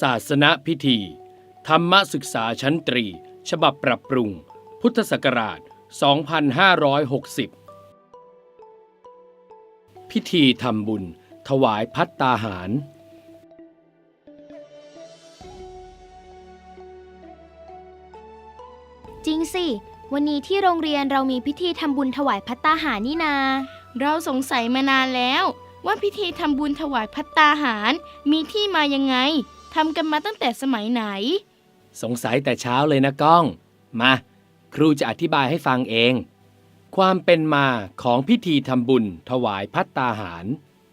ศาสนพิธี ธรรมศึกษาชั้นตรี ฉบับปรับปรุง พุทธศักราช 2560 พิธีทำบุญ ถวายพัตตาหาร จริงสิ วันนี้ที่โรงเรียนเรามีพิธีทำบุญถวายพัตตาหารนี่นา เราสงสัยมานานแล้ว ว่าพิธีทำบุญถวายพัตตาหารมีที่มายังไง ทำกันมาตั้งแต่สมัยไหน สงสัยแต่เช้าเลยนะก้อง มา ครูจะอธิบายให้ฟังเอง ความเป็นมาของพิธีทำบุญ ถวายพัตตาหาร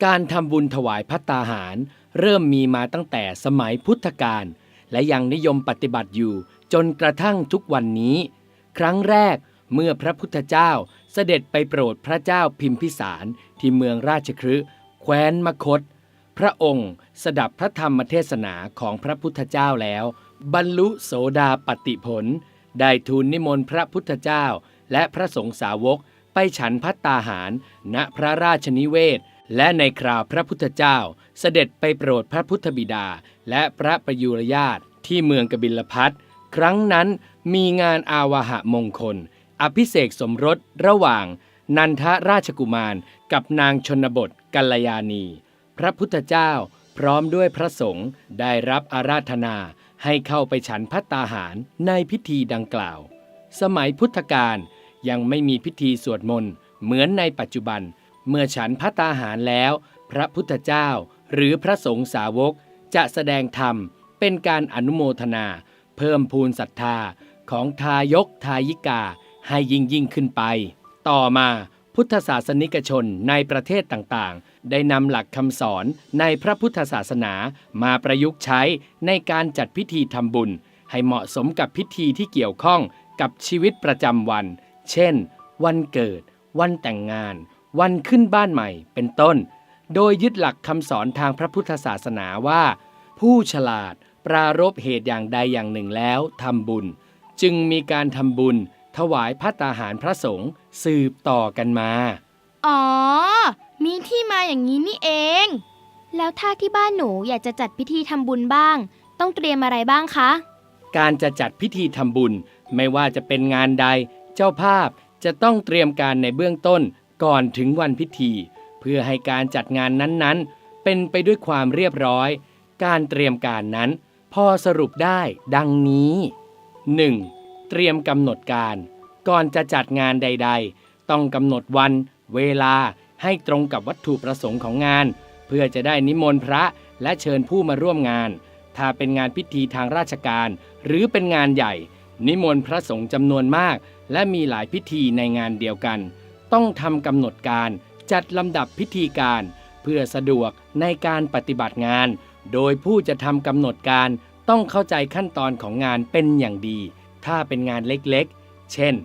การทำบุญถวายพัตตาหาร เริ่มมีมาตั้งแต่สมัยพุทธกาลและยังนิยมปฏิบัติอยู่จนกระทั่งทุกวันนี้ ครั้งแรกเมื่อพระพุทธเจ้าเสด็จไปโปรดพระเจ้าพิมพิสารที่เมืองราชคฤห์แคว้นมคต พระองค์สดับพระธรรมเทศนาของพระพุทธเจ้าแล้ว บรรลุโสดาปติผล ได้ทูลนิมนต์พระพุทธเจ้า และพระสงฆ์สาวกไปฉันพัตตาหาร ณพระราชนิเวศ และในคราวพระพุทธเจ้า เสด็จไปโปรดพระพุทธบิดา และพระประยุรญาติที่เมืองกบิลพัทครั้งนั้นมีงานอาวหะมงคล อภิเษกสมรสระหว่าง นันทราชกุมารกับนางชนบทกัลยาณี พระพุทธเจ้าพร้อมด้วยพระสงฆ์ได้รับอาราธนาให้เข้าไปฉันพัตตาหารในพิธีดังกล่าว สมัยพุทธกาลยังไม่มีพิธีสวดมนต์เหมือนในปัจจุบัน เมื่อฉันพัตตาหารแล้ว พระพุทธเจ้าหรือพระสงฆ์สาวกจะแสดงธรรมเป็นการอนุโมทนา เพิ่มพูนศรัทธาของทายกทายิกาให้ยิ่งยิ่งขึ้นไป ต่อมา พุทธศาสนิกชนในประเทศต่างๆ ได้นำหลักคำสอนในพระพุทธศาสนามาประยุกต์ใช้ในการจัดพิธีทำบุญ ให้เหมาะสมกับพิธีที่เกี่ยวข้องกับชีวิตประจำวัน เช่น วันเกิด วันแต่งงาน วันขึ้นบ้านใหม่ เป็นต้น โดยยึดหลักคำสอนทางพระพุทธศาสนาว่า ผู้ฉลาดปรารบเหตุอย่างใดอย่างหนึ่งแล้วทำบุญ จึงมีการทำบุญ ถวายพัตตาหารพระสงฆ์สืบต่อกันมา อ๋อ มีที่มาอย่างนี้นี่เอง แล้วถ้าที่บ้านหนูอยากจะจัดพิธีทำบุญบ้าง ต้องเตรียมอะไรบ้างคะ การจะจัดพิธีทำบุญ ไม่ว่าจะเป็นงานใด เจ้าภาพจะต้องเตรียมการในเบื้องต้นก่อนถึงวันพิธี เพื่อให้การจัดงานนั้นๆ เป็นไปด้วยความเรียบร้อย การเตรียมการนั้น พอสรุปได้ดังนี้ 1. เตรียมกำหนดการ ก่อนจะจัดงานใด ๆ ต้องกำหนดวัน เวลาให้ตรงกับวัตถุประสงค์ของงาน เพื่อจะได้นิมนต์พระและเชิญผู้มาร่วมงาน ถ้าเป็นงานพิธีทางราชการ หรือเป็นงานใหญ่ นิมนต์พระสงฆ์จำนวนมาก และมีหลายพิธีในงานเดียวกัน ต้องทำกำหนดการจัดลำดับพิธีการ เพื่อสะดวกในการปฏิบัติงาน โดยผู้จะทำกำหนดการต้องเข้าใจขั้นตอนของงานเป็นอย่างดี ถ้าเป็นงานเล็กๆ เช่น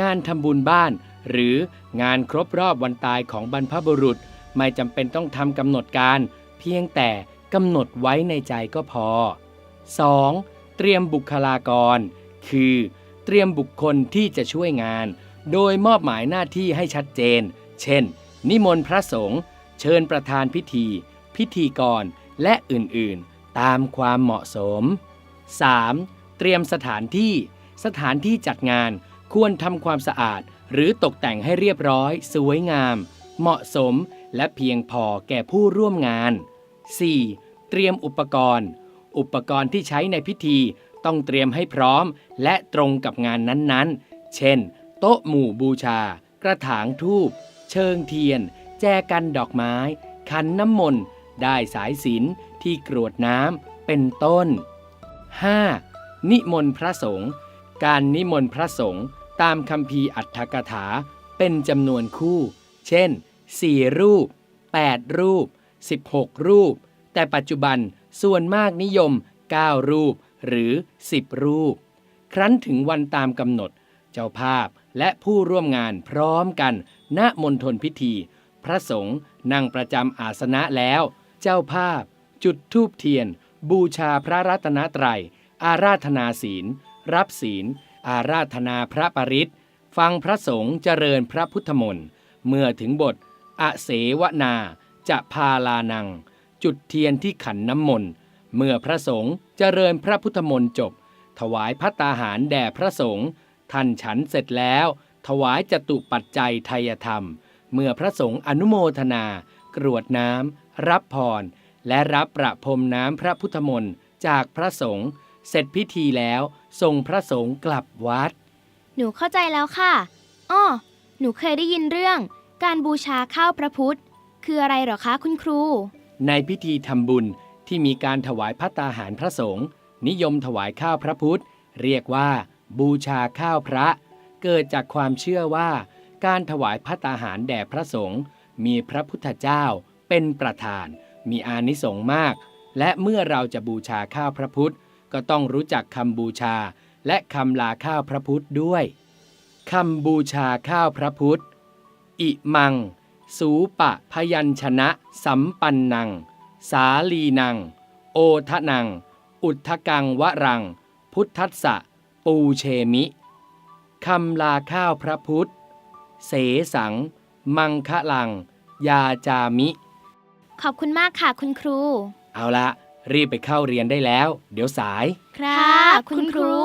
งานทำบุญบ้าน หรืองานครบรอบวันตายของบรรพบุรุษ ไม่จำเป็นต้องทำกำหนดการ เพียงแต่กำหนดไว้ในใจก็พอ 2. เตรียมบุคลากร คือ เตรียมบุคคลที่จะช่วยงาน โดยมอบหมายหน้าที่ให้ชัดเจน เช่น นิมนต์พระสงฆ์เชิญประธานพิธี พิธีกรและอื่นๆ ตามความเหมาะสม 3. เตรียมสถานที่ สถานที่จัดงานควรทำความสะอาด หรือตกแต่งให้เรียบร้อย สวยงาม เหมาะสม และเพียงพอแก่ผู้ร่วมงาน 4. เตรียมอุปกรณ์ อุปกรณ์ที่ใช้ในพิธีต้องเตรียมให้พร้อม และตรงกับงานนั้นๆ เช่น โต๊ะหมู่บูชา กระถางทูบ เชิงเทียน แจกันดอกไม้ ขันน้ำมนต์ ได้สายสิญจนที่กรวดน้ำ เป็นต้น 5. นิมนต์พระสงฆ์ การนิมนต์พระสงฆ์ตามคำพีอัตถกถาเป็นจำนวนคู่ เช่น 4 รูป 8 รูป 16 รูป แต่ปัจจุบันส่วนมากนิยม 9 รูปหรือ 10 รูป ครั้นถึงวันตามกำหนด เจ้าภาพและผู้ร่วมงานพร้อมกัน ณมณฑลพิธี พระสงฆ์นั่งประจำอาสนะแล้ว เจ้าภาพ จุดธูปเทียน บูชาพระรัตนตรัย อาราธนาศีล รับศีล อาราธนาพระปริตฟังพระสงฆ์เจริญพระพุทธมนต์ เมื่อถึงบท อเสวนา จะพาลานัง จุดเทียนที่ขันน้ำมนต์ เมื่อพระสงฆ์เจริญพระพุทธมนต์จบ ถวายพัตตาหารแด่พระสงฆ์ท่านฉันเสร็จแล้ว ถวายจตุปัจจัยไทยธรรม เมื่อพระสงฆ์อนุโมทนา กรวดน้ำรับพร และรับประพรมน้ำพระพุทธมนต์จากพระสงฆ์ เสร็จพิธีแล้วส่งพระสงฆ์กลับวัด หนูเข้าใจแล้วค่ะอ้อหนูเคยได้ยินเรื่อง การบูชาข้าวพระพุทธ คืออะไรเหรอคะคุณครู ในพิธีทำบุญที่มีการถวายพัตตาหารพระสงฆ์นิยมถวายข้าวพระพุทธ เรียกว่า บูชาข้าวพระ เกิดจากความเชื่อว่า การถวายพัตตาหารแด่พระสงฆ์มีพระพุทธเจ้าเป็นประธาน มีอานิสงส์มาก และเมื่อเราจะบูชาข้าวพระพุทธ ก็ต้องรู้จักคำบูชา และคำลาข้าวพระพุทธด้วยคำบูชาข้าวพระพุทธ อิมัง สูปะพยัญชนะ สัมปันนัง สาลีนัง โอทะนัง อุทธกังวรัง พุทธัสสะ ปูเชมิคำลาข้าวพระพุทธ เสสัง มังคะลัง ยาจามิ ขอบคุณมากค่ะคุณครู เอาละ รีบไปเข้าเรียนได้แล้ว เดี๋ยวสาย ครับ คุณครู